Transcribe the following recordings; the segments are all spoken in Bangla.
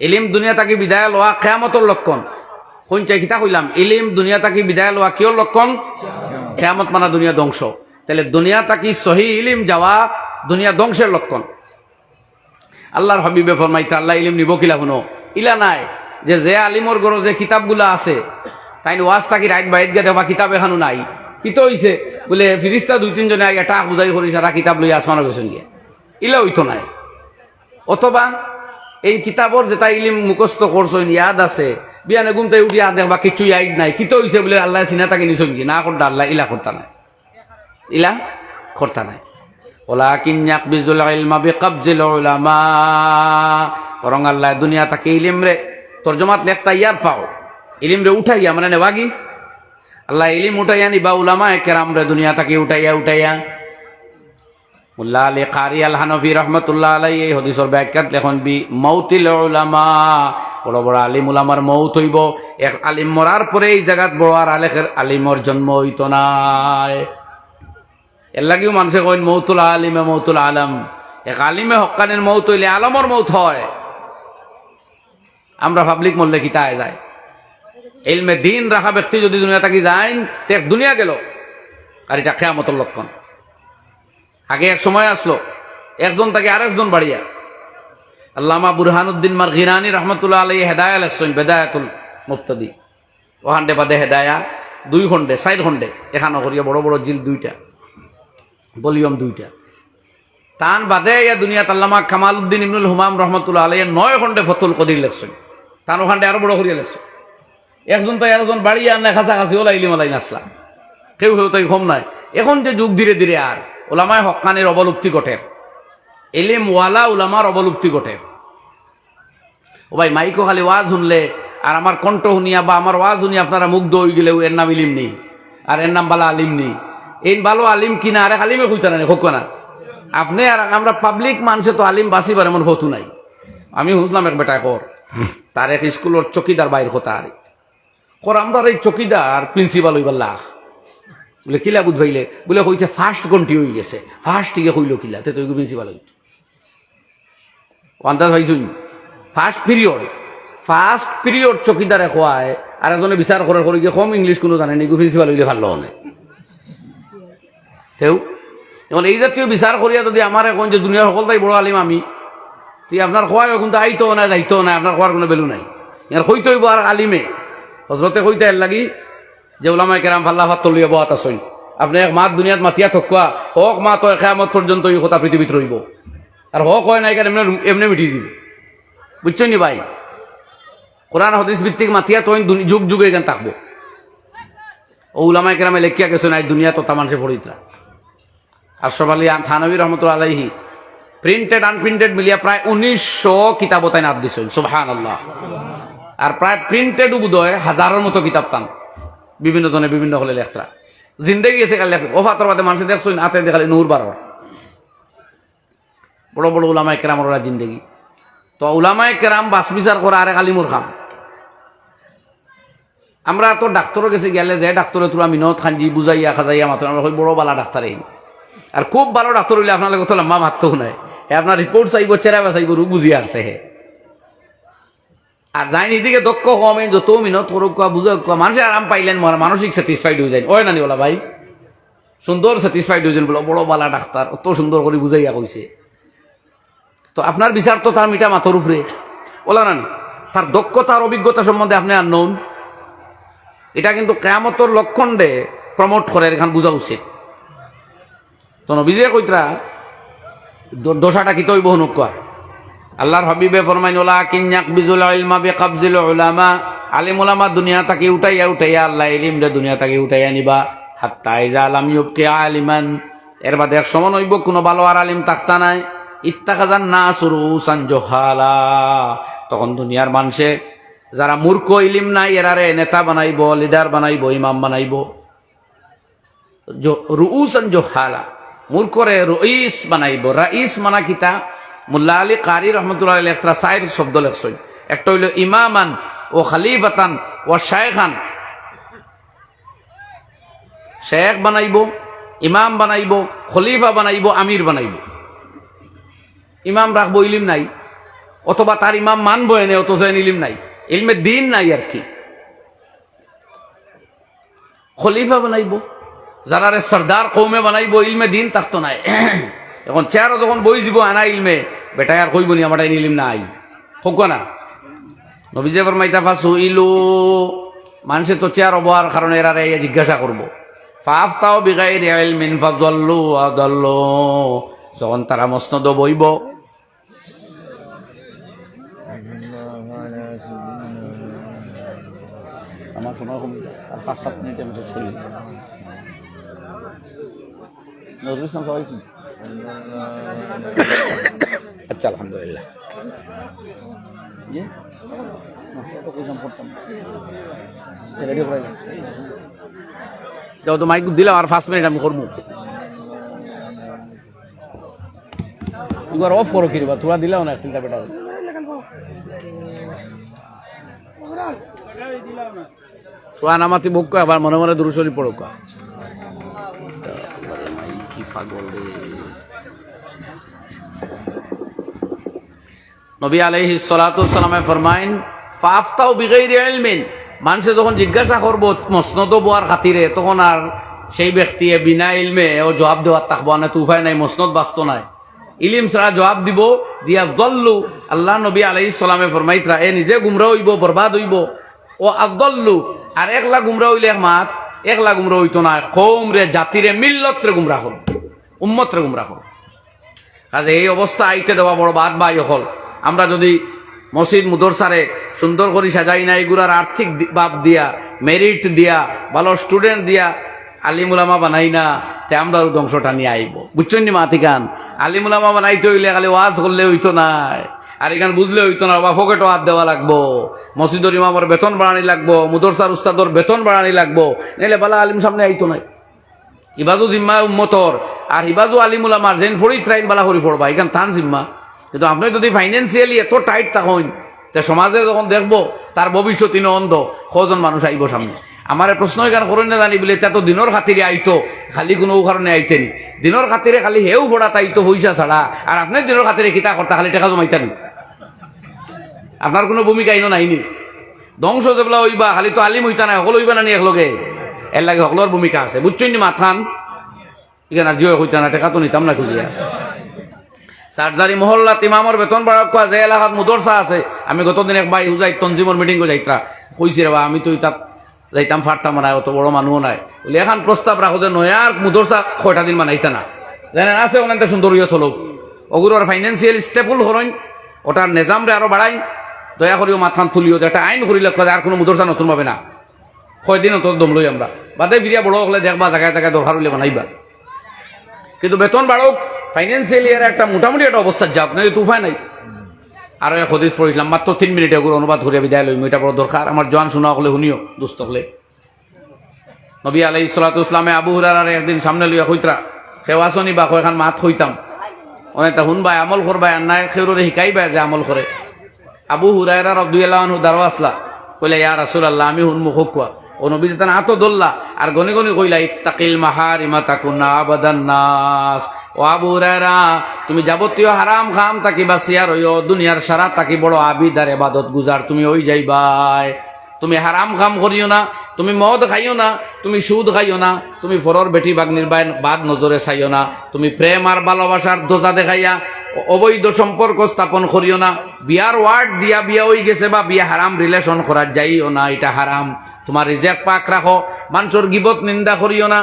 ইলিম দুনিয়া তাকে বিদায় লওয়া কেয়ামতর লক্ষণ। কোন চাই কিতা কইলাম, ইলিম দুনিয়া তাকে বিদায় লওয়া কিয় লক্ষণ? কেয়ামত মানা দুনিয়া ধ্বংস। তাহলে দুনিয়া তাকি সহি ইলিম যাওয়া দুনিয়া ধ্বংসের লক্ষণ। আল্লাহর হবিবে ফরমাইতে আল্লাহ ইলিম নিব কিলা শুনো? ইলা নাই। যে যে আলিমর গড় যে কিতাবগুলা আছে তাই ওয়াজ তাকি রাইট বাইট গেতে বা কিতাব এখানো নাই। কিতো হইছে বলে ফিরিস্তা দুই তিনজনে এটা বুঝাই করি সারা কিতাব লই আসমানো গেছেন গিয়ে। ইলা হইতো নাই। অথবা এই কিতাবর যেটা ইলিম মুখস্থ করছ ইয়াদ আছে। বিয়ানে গুমতে উঠি আর দেখবা কিছু ইয়াদ নাই। কিতো হইছে বলে, আল্লাহ চিনা তাকে নিছন কি? না করতা আল্লাহ, ইলা করতা নাই। ইলা করতা নাই। ওলাকিন ইয়াকবিজুল ইলমা বিকবজিল উলামা। বরং আল্লাহ দুনিয়া তাকে ইলিম রে তরজমাত লেখতা ইয়ার ফাও ইলিম রে উঠাইয়া মানে নেবাগি আল্লাহ ইলিম উঠাইয়া নিবা উলামা কেরাম রে দুনিয়া তাকে উঠাইয়া উঠাইয়া। মুল্লা আলী কারি আল হানফি রহমতুল্লাহ আলাই এই হদিসর ব্যাখ্যাত লেখন, বি মৌতিল উলামা। বড় বড় আলিম উলামার মৌত হইব। এক আলিম মরার পরে এই জায়গাত বড় আর আলেখের আলিমর জন্ম হইত নাই। এর লাগেও মানুষে কইন, মৌতুল আলিমে মৌতুল আলম। এক আলিমে হকানের মৌত হইলে আলমর মৌত হয়। আমরা পাবলিক মরলে কিতায় যায়? এলমে দিন রাখা ব্যক্তি যদি দুনিয়া থাকি যায় তে দুনিয়া গেল। আর এটা খেয়ামতর লক্ষণ। আগে এক সময় আসলো। একজন তাকে আরেকজন বাড়িয়া। আল্লামা বুরহানুদ্দিন মার গিরানি রহমতুল্লাহ আলাই হেদায়া লেখছেন, বেদায়াতুল মুক্তদি ওখানটে বাদে হেদায়া, দুই খণ্ডে, চার খণ্ডে, এখানে করিয়া বড় বড় জিল দুইটা, ভলিউম দুইটা। তান বাদে ইয়া দুনিয়াত আল্লামা কামাল উদ্দিন ইবনুল হুমাম রহমতুল্লাহ আলাই নয় খণ্ডে ফতুল কদির লেখছেন। তান ওখানটে আরও বড় করিয়া লেখছেন। একজন তাই একজন বাড়ি আর না কাছাকাছি ওলাইলি মালাই নাসলা কেউ কেউ তাই কম নাই। এখন যে যুগ ধীরে ধীরে আর। ওলামায় হকানের অবলুপ্তি ঘটে। এলেম ওয়ালা ওলামার অবলুপ্তি ঘটে। ও ভাই, মাইকো খালি ওয়াজ শুনলে, আর আমার কণ্ঠ শুনিয়া বা আমার ওয়াজ শুনিয়া আপনারা মুগ্ধ হয়ে গেলেও এর নাম ইলিম নেই, আর এর নাম বালা আলিম নেই। এই ভালো আলিম কিনা আরে আলিমে কইতা না, হোক না। আপনি আর আমরা পাবলিক মানুষে তো আলিম বাঁচিবার এমন হতু নাই। আমি শুনলাম এক বেটা কর, তার এক স্কুলের চকিদার বাইর হতা আর। কর আমরা এই চকিদার প্রিন্সিপাল হইবার লাখ বলে, কিলা বুঝবাইলে বলে, কইছে ফার্স্ট গন্টি হয়ে গেছে ফার্স্ট টিকে কইল কিলা, তে তুই প্রিন্সিপাল হইত আন্দাজ হয়েছুন ফার্স্ট পিরিয়ড ফার্স্ট পিরিয়ড চকিদারে খোয়ায় আর এজনে বিচার করার করে গিয়ে কম ইংলিশ কোনো জানে নিগু প্রিন্সিপাল হইলে ভালো হলে সেও এখন এই জাতীয় বিচার করিয়া যদি আমার এখন যে দুনিয়ার সকল তাই বড় আলিম আমি তুই আপনার খোয়ায় কিন্তু আইতো না যাইতো না আপনার খোয়ার কোনো বেলু নাই। ইয়ার হইতে হইব আর আলিমে। হজরতে এর লাগি যে ওলামাই কেরাম ফাল্লা ভাত তলিয়া বহাত আসইন আপনি এক মাত দুনিয়াত মাতিয়া থকুয়া হক মা তো একামত পর্যন্ত এই কথা পৃথিবীত রইব আর হক হয় নাই কেন এমনি মিটি যাব বুঝছ নি ভাই? কোরআন হদিস ভিত্তিক মাতিয়া তো যুগ যুগে এখানে থাকব ও উলামাই কেরামে লেখিয়া গেছে নাই দুনিয়া তো মানুষে পড়িতরা আশরফ আলী থানবী রহমতুল্লা আলাইহি প্রিন্টেড আনপ্রিন্টেড মিলিয়া প্রায় উনিশশো কিতাব তাই নাদ দিছেন সুবহান আল্লাহ আর প্রায় প্রিন্টেড বোধহয় হাজারের মতো কিতাব তান বিভিন্ন জনে বিভিন্ন হলে লেখরা জিন্দেগি এসে কাল লেখা ওফাতর বাদে মানুষ দেখছ হাতে দেখালে নূর বারো বড় বড় উলামায় কেরাম ওরা জিন্দেগি। তো উলামায় কেরাম বাস বিচার করা আরে কালিমুর খাম। আমরা তো ডাক্তারও গেছে, গেলে যে ডাক্তারে তোরা মিনত খানজি বুঝাইয়া খাজাইয়া মাত্র আমরা বড় বালা ডাক্তার এই। আর খুব ভালো ডাক্তার হইলে আপনার কথা লম্বা মারতেও নাই। আপনার রিপোর্ট চাইব চেরা চাইব, রোগ বুঝিয়ে আসছে হে। আর যাই এদিকে দক্ষ কমে যত মিনত করুক কোয়া বুঝক কোয়া মানুষের আরাম পাইলেন মানসিক স্যাটিসফাইড হয়ে যায়। ওই নানি বলা ভাই সুন্দর স্যাটিসফাইড হয়ে বলো, বড় বালা ডাক্তার অত সুন্দর করে বুঝাইয়া কইছে তো আপনার বিচার তো তার মিটা মাথার উপরে বলা না তার দক্ষতার অভিজ্ঞতা সম্বন্ধে আপনি আর নন এটা কিন্তু কেয়ামতর লক্ষণ প্রমোট করে এখান বোঝা উচিত। তো নবীজে কইতরা দ- দোষাটা কি তৈব হনুক কোয়া আল্লাহর হবিবে ফরমাইন ওলা কিন্যাক বে আলিম উলামা। দুনিয়া তাকে উঠাইয়া উঠাইয়া আল্লাহ ইলিম রে, দুনিয়া তাকে উঠাইয়া নিবা। হাত্তা ইজা আলাম ইউবকে আলিমান। এর বাদে এক সমান হইব, কোনো ভালো আর আলিম তাক্তা নাই। ইত্তাখাজান না সুরু সানজোহালা তখন যারা মূর্খ, ইলিম নাই এরারে নেতা বানাইব, লিডার বানাইব, ইমাম বানাইব। রুউসান জোহালা। মূর্খরে রইস বানাইব। রাইস মানা কিতা মুল্লা আলী কারি রহমতুল্লাহ আলী একটা সাইর শব্দ লেখছই একটা হইল ইমামান ও খালিফাতান ও শায়েখান শেখ বানাইব, ইমাম বানাইব, খলিফা বানাইব, আমির বানাইব। ইমাম রাখব ইলিম নাই, অথবা তার ইমাম মানবো এনে এন ইলিম নাই। ইলমে দিন নাই আর কি। খলিফা বানাইব যারা সর্দার কৌমে বানাইব, ইলমে দিন থাকতো নাই। এখন চেয়ারও যখন বই যাব আনা ইলমে। বেটাই আর কইব নি আমার ইলিম নাই। হোক না? নবীজে ফরমাইতা, ফাসু ইলু। মানুষে তো চেয়ার হবার কারণে এরা জিজ্ঞাসা করব। ফাফতাও বিগাই রেল মিন ফাজল্লু আদল্লু। যখন তারা মসনদ বইব। আমার সময় কম আর পাঁচ, সাত মিনিট আমি সবাই? আচ্ছা আলহামদুলিল্লাহ। তো মাইক দিলাম আর পাঁচ মিনিট আমি করব। এবার অফ করো কিরবা তোরা দিলাও না চিন্তা বেটা। তোরা নামাতি বুক আবার মনে মনে দুরুশরী পড়ো কয় কি পাগল রে। নবী সালাতু সালামে ফরমাইন ফাফতাও বিগাইরি ইলমিন। মানুষে যখন জিজ্ঞাসা করব মসনদ বোয়ার খাতিরে, তখন আর সেই ব্যক্তি বিনা ইলমে ও জবাব দেওয়ার থাকব না তুফাই নাই, মসনদ বাস্ত নাই। ইলিম ছাড়া জবাব দিব, দিয়া জল্লু আল্লাহ নবী আলাইহিস সালামে ফরমাইতরা, এ নিজে গুমরা হইব, বরবাদ হইব। ও আদল্লু আর একলা গুমরা হইলে এক মাত, একলা গুমরা হইতো না কৌম রে জাতিরে মিল্লত গুমরা হল উম্মত রে গুমরা হল কাজে এই অবস্থা আইতে দেওয়া বড় বাদ বাই হল আমরা যদি মসজিদ মুদরসারে সুন্দর করে সাজাই না, এগুলার আর্থিক বাদ দিয়া মেরিট দিয়া, ভালো স্টুডেন্ট দিয়া আলিমুলামা বানাই না, তে আমরা ধ্বংসটা নিয়ে আইব। বুঝছেন নি মাতিকান আলিমুলামা বানাইতে হইলে খালি ওয়াজ করলে হইতো নাই আর এখান বুঝলে হইতো না বা ফকেটও হাত দেওয়া লাগবো। মসজিদর ইমামর বেতন বাড়ানি লাগবো, মুদরসার উস্তাদর বেতন বাড়ানি লাগবো। নাইলে বালা আলিম সামনে আইতো নাই ইবাজু জিম্মা উম্মতর। আর ইবাজু আলিমুল আমার যেন ফড়ি ট্রাইন বালা করি পড়বা, এখান থান জিম্মা। কিন্তু আপনি যদি ফাইন্যান্সিয়ালি এত টাইট থাকুন, তে সমাজে যখন দেখব, তার ভবিষ্যৎ ইনো অন্ধ, কজন মানুষ আইব সামনে? আমার প্রশ্ন এখানে করেন না জানি বলে, তা তো দিনের খাতিরে আইতো, খালি কোনো কারণে আইতেনি দিনের খাতিরে খালি হেউ ভোড়া তাইতো পয়সা ছাড়া, আর আপনি দিনের খাতিরে কিতা করতা খালি টাকা জমাইতানি আপনার কোনো ভূমিকা ইনো নাইনি ধ্বংস যেগুলা হইবা, খালি তো আলিম হইতা নাই, সকল হইবা নানি একলগে? এর লাগে সকলের ভূমিকা আছে। বুঝছেন নি মাথান? এখানে জিও হইতা না, টেকা তো নিতাম না খুঁজিয়া। সার্জারি মহল্লাত ইমামর বেতন বাড়াক কোয়া যে এলাকাত মুদরসা আছে। আমি গতদিন এক ভাই হুজাই তঞ্জিমর মিটিং যাইত্রা। কইছি রে বা, আমি তো তাত যাইতাম ফারতাম না অত বড় মানুষ নাই। বলে, এখন প্রস্তাব রাখো যে নয়ার মুদরসা কয়টা দিন মানাইতা না জানেন আছে অনেকটা সুন্দর ইয়ে চলক ওগুলোর ফাইন্যান্সিয়াল স্টেবল হরইন ওটার নিজামরে আরও বাড়াই দয়া করিও মাথান তুলিও যে একটা আইন করিলে আর কোনো মুদরসা নতুন পাবে না। কয়দিন অত দম লই আমরা বাদে বিরিয়া বড় হলে দেখবা জায়গায় জায়গায় দরকার হইলে বানাইবা। কিন্তু বেতন বাড়ক ফাইন্যান্সিয়ালি এর একটা মোটামুটি একটা অবস্থা যাক নয় তুফায় নাই। আর এক হদিস পড়িলাম মাত্র তিন মিনিট এগুলো অনুবাদ করিয়া বিদায় লইম, এটা বড় দরকার। আমার জোয়ান শোনা হলে শুনিও দুস্থ হলে। নবী আলাই ইসলামে আবু হুরার একদিন সামনে লইয়া হইতরা সেওয়াসনি বা কয়খান মাত হইতাম। অনেকটা শুনবাই, আমল করবাই, আর নাই সেউরে শিকাইবাই যে আমল করে। আবু হুরায়রা রব্দুল্লাহ দারো আসলা কইলা, ইয়া রাসুল আল্লাহ আমি হুনমুখ কোয়া ও নবী যেতান আতো দোল্লা। আর গনি গনি কইলা, ইত্তাকিল মাহার আবাদান নাস। ও আবু হুরায়রা, তুমি যাবতীয় হারাম খাম তাকি বাসিয়া রইও। দুনিয়ার সারা তাকি বড় আবিদ আর এবাদত গুজার। তুমি ওই যাইবাই তুমি হারাম কাম করিও না, তুমি মদ খাইও না, তুমি সুদ খাইও না, তুমি ফরর বেটি বাগনির বাদ নজরে চাইও না। তুমি প্রেম আর ভালোবাসার দোজা দেখাইয়া অবৈধ সম্পর্ক স্থাপন করিও না। বিয়ার ওয়ার্ড দিয়া বিয়া হয়ে গেছে বা বিয়া হারাম রিলেশন করার যাইও না, এটা হারাম তোমার রিজেক্ট পাক রাখো মানুষের গিবত নিন্দা করিও না,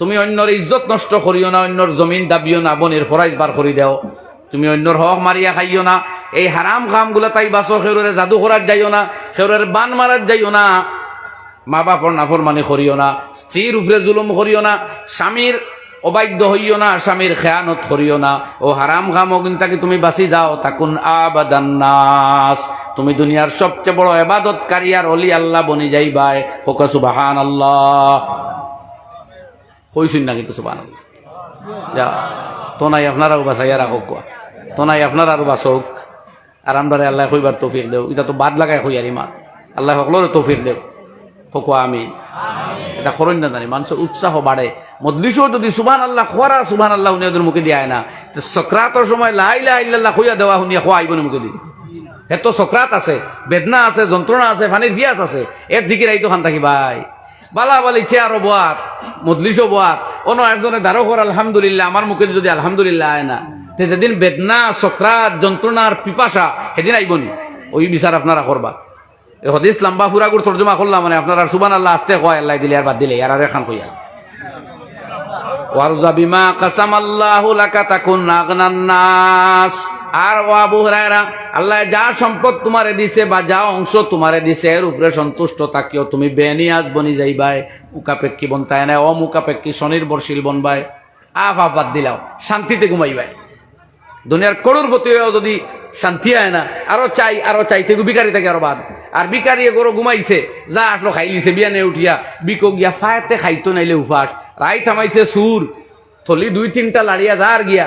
তুমি অন্যর ইজ্জত নষ্ট করিও না অন্যর জমিন দাবিও না বনির ফরাইজ বার করি দেও। তুমি অন্যর হক মারিয়া খাইও না, এই হারাম খামগুলা তাই বাসো সেউরে জাদু করার যাইও না সেউরের বান মারার যাইও না। মা বাপর নাফর মানে করিও না স্ত্রীর উপরে জুলুম করিও না স্বামীর অবাধ্য হইও না, স্বামীর খেয়ানত করিও না। ও হারাম খাম অগিনটাকে তুমি বাঁচি যাও, তাকুন আবাদান্নাস তুমি দুনিয়ার সবচেয়ে বড় এবাদতকারী আর অলি আল্লাহ বনি যাই বাই ফোকা সুবাহান আল্লাহ কইসুন না কিন্তু সুবাহান আল্লাহ যা তো নাই আপনারাও বাঁচাইয়া রাখক তো নাই আপনারাও বাঁচক। আর আমরা আল্লাহ কইবার তৌফিক দেও। এটা তো বাদ লাগাই কই আর ইমান আল্লাহ সকলের তৌফিক দেও। ফকুয়া আমি এটা খরণ না জানি, মানুষের উৎসাহ বাড়ে। মদলিশও যদি সুবান আল্লাহ খোয়ারা সুবান আল্লাহ উনি ওদের মুখে দিয়ে না। তো সক্রাতর সময় লাই ইল্লাল্লাহ খুঁয়া দেওয়া শুনিয়া খোয়া আইব মুখে দিয়ে এত সক্রাত আছে, বেদনা আছে, যন্ত্রণা আছে পানির পিয়াস আছে। এক জিকির আইতো খান থাকি ভাই। বালা বালি চেয়ারও বোয়াত, মজলিসও বোয়াত। অন্য একজনে দারো কর আলহামদুলিল্লাহ, আমার মুখে যদি আলহামদুলিল্লাহ আয় না, তে যেদিন বেদনা, সক্রাত, যন্ত্রণার পিপাসা, সেদিন আইবনি ওই বিচার আপনারা করবা। হদিস লম্বা ফুরাগুর তর্জমা করলাম মানে আপনারা সুবান আল্লাহ আসতে কয়, আল্লাহ দিলে আর বাদ দিলে আর এখান কইয়া। বিমা সম্পদ দিছে বা যা দিছে সন্তুষ্ট তুমি বেনিয়াজ বনি যাইবাই স্বনির্ভরশীল বনবাই। আফ বাদ দিলাও, শান্তিতে ঘুমাইবাই। দুনিয়ার করোড়পতি হয়েও যদি শান্তি হয় না, আরও চাই আরও চাই থেকে বিকারি থাকে আরও বাদ। আর বিকারি গরো ঘুমাইছে, যা আসলো খাইলিছে বিয়ানে উঠিয়া বিকো গিয়া ফায়াতে খাইতো নাইলে উফাস রাই থামাইছে সুর। থলি দুই তিনটা লাড়িয়া যা আর গিয়া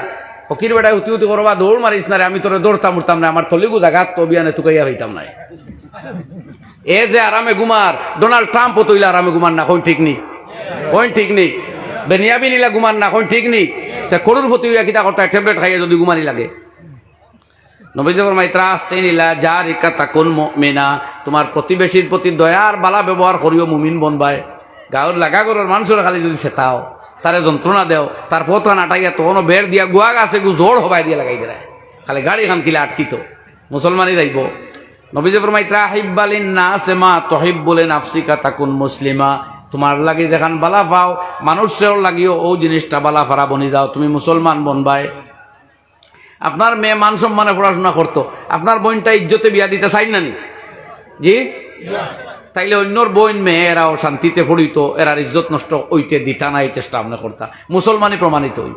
ফকির বেটায় উতি উতি করবা দৌড় মারিস না রে আমি তোরে দৌড়তাম উঠতাম না আমার থলিগু জাগাত তো বিয়ানে তুকাইয়া হইতাম না এ যে আরামে ঘুমার ডোনাল্ড ট্রাম্প তৈলে আরামে ঘুমার না কোন ঠিক নেই কোন ঠিক নেই বেনিয়াবিনিলা ঘুমার না কোন ঠিক নেই তা করুর হইয়া কিতা করতে ট্যাবলেট খাইয়ে যদি ঘুমানি লাগে। তাকুন তোমার প্রতিবেশীর প্রতি দয়ার বালা ব্যবহার করিও মুমিন বনবাই গাঁৱৰ লাগা ঘৰৰ মানুষের খালি যদি চেতাও তারে যন্ত্রণা দেও তার পথ নাটাইয়া তখনও বের দিয়া গুয়া গাছে গু জোর হবাই দিয়া লাগাই দেয় খালি গাড়ি খান কিলা আটকিত মুসলমানই যাইব। তহিব তাকুন তোমার লাগি যেখান বালা পাও মানুষের লাগিও ও জিনিসটা বালা ফারা বনি যাও। তুমি মুসলমান বনবাই আপনার মেয়ে মান সম্মানে পড়াশোনা করতো। আপনার বোনটা ইজ্জতে বিয়া দিতে চাই না নি? জি? তাইলে অন্যর বোন মেয়ে এরাও শান্তিতে পড়িত, এরার ইজ্জত নষ্ট ওইতে দিতা না, এই চেষ্টা আপনি করতা। মুসলমানই প্রমাণিত হই।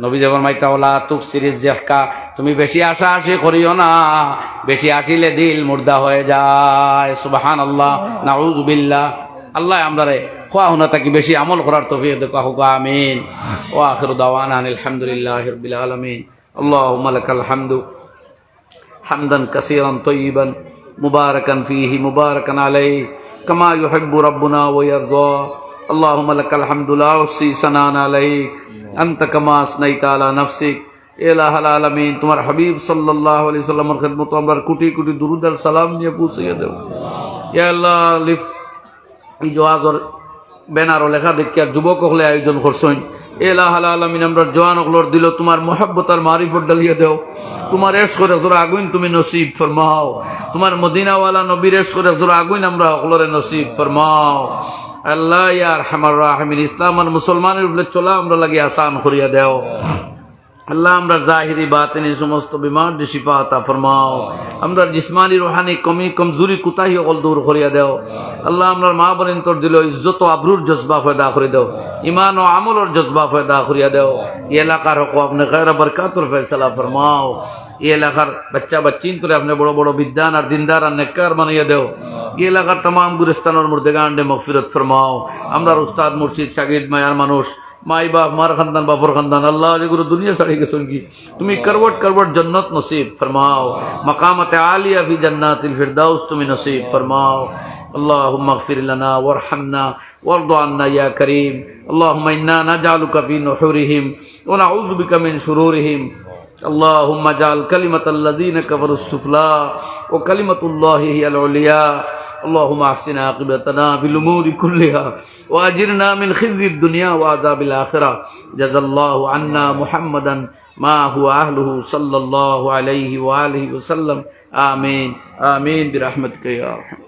নবী যেমন মাইতাওলা তুক সিরিজ জেহকা তুমি বেশি আশা আশি করিও না, বেশি আসিলে দিল মুর্দা হয়ে যায়। সুবাহান আল্লাহ নাউজুবিল্লাহ আল্লাহ আমরা রে খোয়া হুনা তাকি বেশি আমল করার তফিক দেখো আমিন। ও আখির দাওয়ানা আলহামদুলিল্লাহ রবিল আলমিন। اللهم لك الحمد حمدا كثيرا طيبا مباركا فيه مباركا عليه كما يحب ربنا ويرضى اللهم لك الحمد لا أحصي ثناء عليك أنت كما أثنيت على نفسك এলাহ আলামিন তোমার হাবিব সাল্লাহ আলি সাল্লামের খেদমত আমরা কোটি কোটি দুরুদ আর সালাম নিয়ে পৌঁছে দেব ইয়া আল্লাহ লিফ এই জোয়াজর ব্যানারও লেখা দেখি আর যুবক হলে আয়োজন করছেন এলাহ আলমিন, আমরা জোয়ান হলর দিল, তোমার মোহাব্বত আর মারিফত ডালিয়ে দেও। তোমার এস করে জোর আগুন তুমি নসিব ফরমাও। তোমার মদিনাওয়ালা নবীর এস করে জোর আগুন আমরা হলরে নসিব ফরমাও। আল্লাহ ইয়ার হামার রাহমিন, ইসলাম আর মুসলমানের উপরে চলা আমরা লাগে আসান করিয়া দেও। আল্লাহ আমরা জাহিরি বাতিনি সমস্ত বিমার শিফা ফরমাও। আমরা জিসমানি রোহানি কমি কমজুরি কুতাহি অকল দূর করিয়া দেও। আল্লাহ। আমরা মা বলেন তোর দিল ইজ্জত ও আবরুর জজবা ফয়দা করে দেও। ইমান ও আমলর জজবা ফয়দা করিয়া দেও। এলাকার হকো আপনি খৈর বরকাতুর ফেসলা ফরমাও। এই এলাকার বাচ্চা বাচ্চিন করে আপনি বড় বড় বিদ্যান আর দিনদার আর নেককার বানাইয়া দেও এই এলাকার তাম গুলিস্তানের মধ্যে গান্ডে মগফিরত ফরমাও আমরা উস্তাদ মুর্শিদ শাগিদ মায়ার মানুষ মাই বাপ মার খানদান বাপর খানদান আল্লাহ যেগুলো দুনিয়া ছাড়ি গেছেন কি তুমি করবট করবট জন্নত নসিব ফরমাও মকামতে আলিয়া ফি জান্নাতিল ফিরদাউস তুমি নসিব ফরমাও اللهم اغفر لنا وارحمنا وارض عنا يا كريم اللهم انا نجعلك في نحورهم ونعوذ بك من شرورهم اللهم اجعل كلمة الذين كفروا السفلى وكلمة الله هي العليا. اللهم احسن عاقبتنا في الأمور كلها وأجرنا من خزي الدنيا وعذاب الآخرة. جزا الله عنا محمدا ما هو أهله صلى الله عليه وآله وسلم. آمين. آمين. برحمتك يا أرحم.